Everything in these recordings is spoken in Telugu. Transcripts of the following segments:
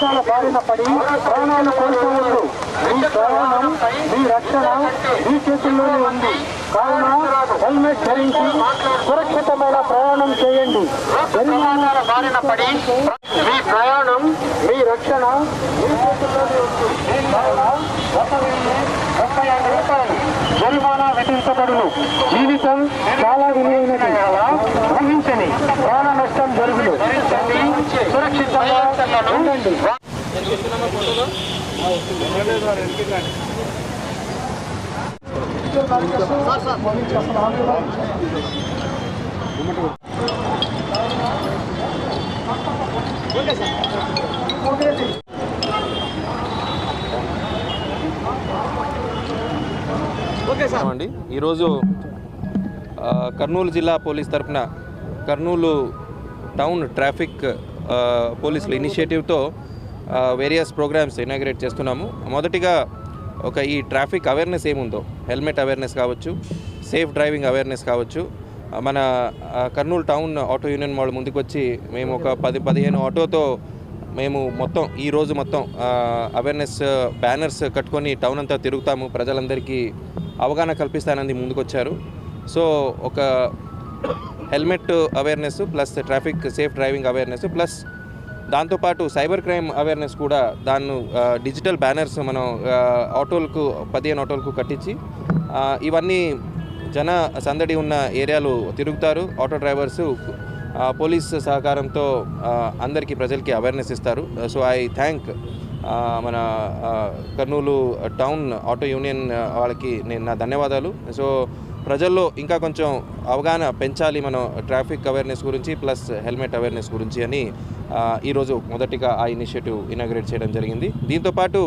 ప్రమాదాల బారిన పడి ప్రాణాలు కోల్పోవద్దు. మీ ప్రయాణం మీ రక్షణ మీ చేతుల్లోనే ఉంది. కావున హెల్మెట్ ధరించి సురక్షితమైన ప్రయాణం చేయండి. జరిమానాల బారిన పడి మీ ప్రయాణం మీ రక్షణ మీ చేతుల్లోనే ఉంది. జరిమానా విధించబడును. జీవితం చాలా విలువైనది. అండి ఈరోజు ఆ, కర్నూలు జిల్లా పోలీస్ తరఫున కర్నూలు టౌన్ ట్రాఫిక్ ఆ, పోలీసుల ఇనిషియేటివ్తో వేరియస్ ప్రోగ్రామ్స్ ఇనాగ్రేట్ చేస్తున్నాము. మొదటిగా ఒక ఈ ట్రాఫిక్ అవేర్నెస్ ఏముందో హెల్మెట్ అవేర్నెస్ కావచ్చు సేఫ్ డ్రైవింగ్ అవేర్నెస్ కావచ్చు మన కర్నూలు టౌన్ ఆటో యూనియన్ వాళ్ళు ముందుకు వచ్చి మేము ఒక పది పదిహేను ఆటోతో మేము మొత్తం ఈ రోజు మొత్తం అవేర్నెస్ బ్యానర్స్ కట్టుకొని టౌన్ అంతా తిరుగుతాము ప్రజలందరికీ అవగాహన కల్పిస్తానని ముందుకొచ్చారు. సో ఒక helmet awareness plus traffic safe driving awareness plus దాంతోపాటు సైబర్ క్రైమ్ అవేర్నెస్ కూడా దాన్ని డిజిటల్ బ్యానర్స్ మనం ఆటోలకు పదిహేను ఆటోలకు కట్టించి ఇవన్నీ జన సందడి ఉన్న ఏరియాలు తిరుగుతారు. ఆటో డ్రైవర్సు పోలీస్ సహకారంతో అందరికీ ప్రజలకి అవేర్నెస్ ఇస్తారు. సో ఐ థ్యాంక్ మన కర్నూలు టౌన్ ఆటో యూనియన్ వాళ్ళకి నేను నా ధన్యవాదాలు. సో ప్రజల్లో ఇంకా కొంచెం అవగాహన పెంచాలి మనం ట్రాఫిక్ అవేర్నెస్ గురించి ప్లస్ హెల్మెట్ అవేర్నెస్ గురించి అని ఈరోజు మొదటిగా ఆ ఇనిషియేటివ్ ఇనాగ్రేట్ చేయడం జరిగింది. దీంతోపాటు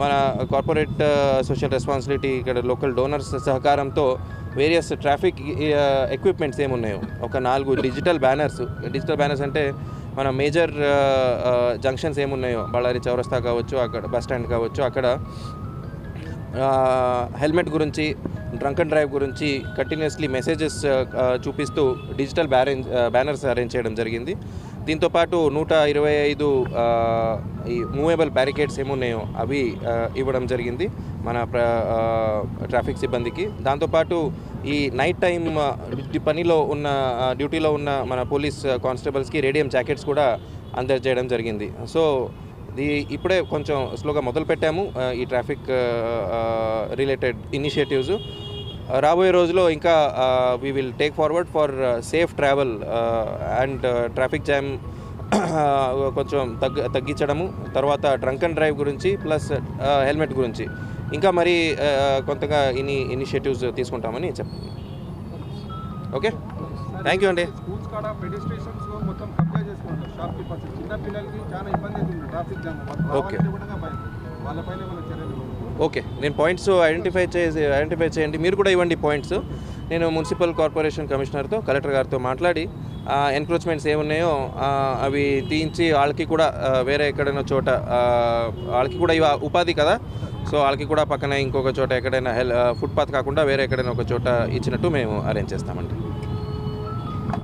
మన కార్పొరేట్ సోషల్ రెస్పాన్సిబిలిటీ ఇక్కడ లోకల్ డోనర్స్ సహకారంతో వేరియస్ ట్రాఫిక్ ఎక్విప్మెంట్స్ ఏమున్నాయో ఒక నాలుగు డిజిటల్ బ్యానర్స్ డిజిటల్ బ్యానర్స్ అంటే మన మేజర్ జంక్షన్స్ ఏమున్నాయో బళ్ళారి చౌరస్తా కావచ్చు అక్కడ బస్ స్టాండ్ కావచ్చు అక్కడ హెల్మెట్ గురించి డ్రంక్ అండ్ డ్రైవ్ గురించి కంటిన్యూస్లీ మెసేజెస్ uh, uh, చూపిస్తూ డిజిటల్ బ్యారెంజ్ బ్యానర్స్ అరేంజ్ చేయడం జరిగింది. దీంతోపాటు నూట ఇరవై ఐదు uh, ఈ మూవేబుల్ బ్యారికేడ్స్ ఏమున్నాయో అవి ఇవ్వడం జరిగింది మన ట్రాఫిక్ సిబ్బందికి. దాంతోపాటు ఈ నైట్ టైం పనిలో ఉన్న డ్యూటీలో ఉన్న మన పోలీస్ కానిస్టేబుల్స్కి రేడియం జాకెట్స్ కూడా అందజేయడం జరిగింది. సో ఇప్పుడే కొంచెం స్లోగా మొదలు పెట్టాము ఈ ట్రాఫిక్ రిలేటెడ్ ఇనిషియేటివ్స్. రాబోయే రోజులో ఇంకా we will take forward for safe travel and traffic jam కొంచెం తగ్గ తగ్గించడము తర్వాత డ్రంక్ అండ్ డ్రైవ్ గురించి ప్లస్ హెల్మెట్ గురించి. ఇంకా మరి కొంతగా ఇని ఇనిషియేటివ్స్ తీసుకుంటామని చెప్తాను ఓకే? థ్యాంక్ యూ అండి. చిన్న పిల్లలకి చాలా ఇబ్బంది అవుతుంది. ట్రాఫిక్ జామ్ వాళ్ళపైన చర్యలు ఓకే. నేను పాయింట్స్ ఐడెంటిఫై చేసి ఐడెంటిఫై చేయండి. మీరు కూడా ఇవ్వండి పాయింట్స్. నేను మున్సిపల్ కార్పొరేషన్ కమిషనర్తో కలెక్టర్ గారితో మాట్లాడి ఎన్క్రోచ్మెంట్స్ ఏమున్నాయో అవి తీయించి వాళ్ళకి కూడా వేరే ఎక్కడైనా చోట వాళ్ళకి కూడా ఇవ ఉపాధి కదా. సో వాళ్ళకి కూడా పక్కన ఇంకొక చోట ఎక్కడైనా హెల్ ఫుట్పాత్ కాకుండా వేరే ఎక్కడైనా ఒక చోట ఇచ్చినట్టు మేము అరేంజ్ చేస్తామండి.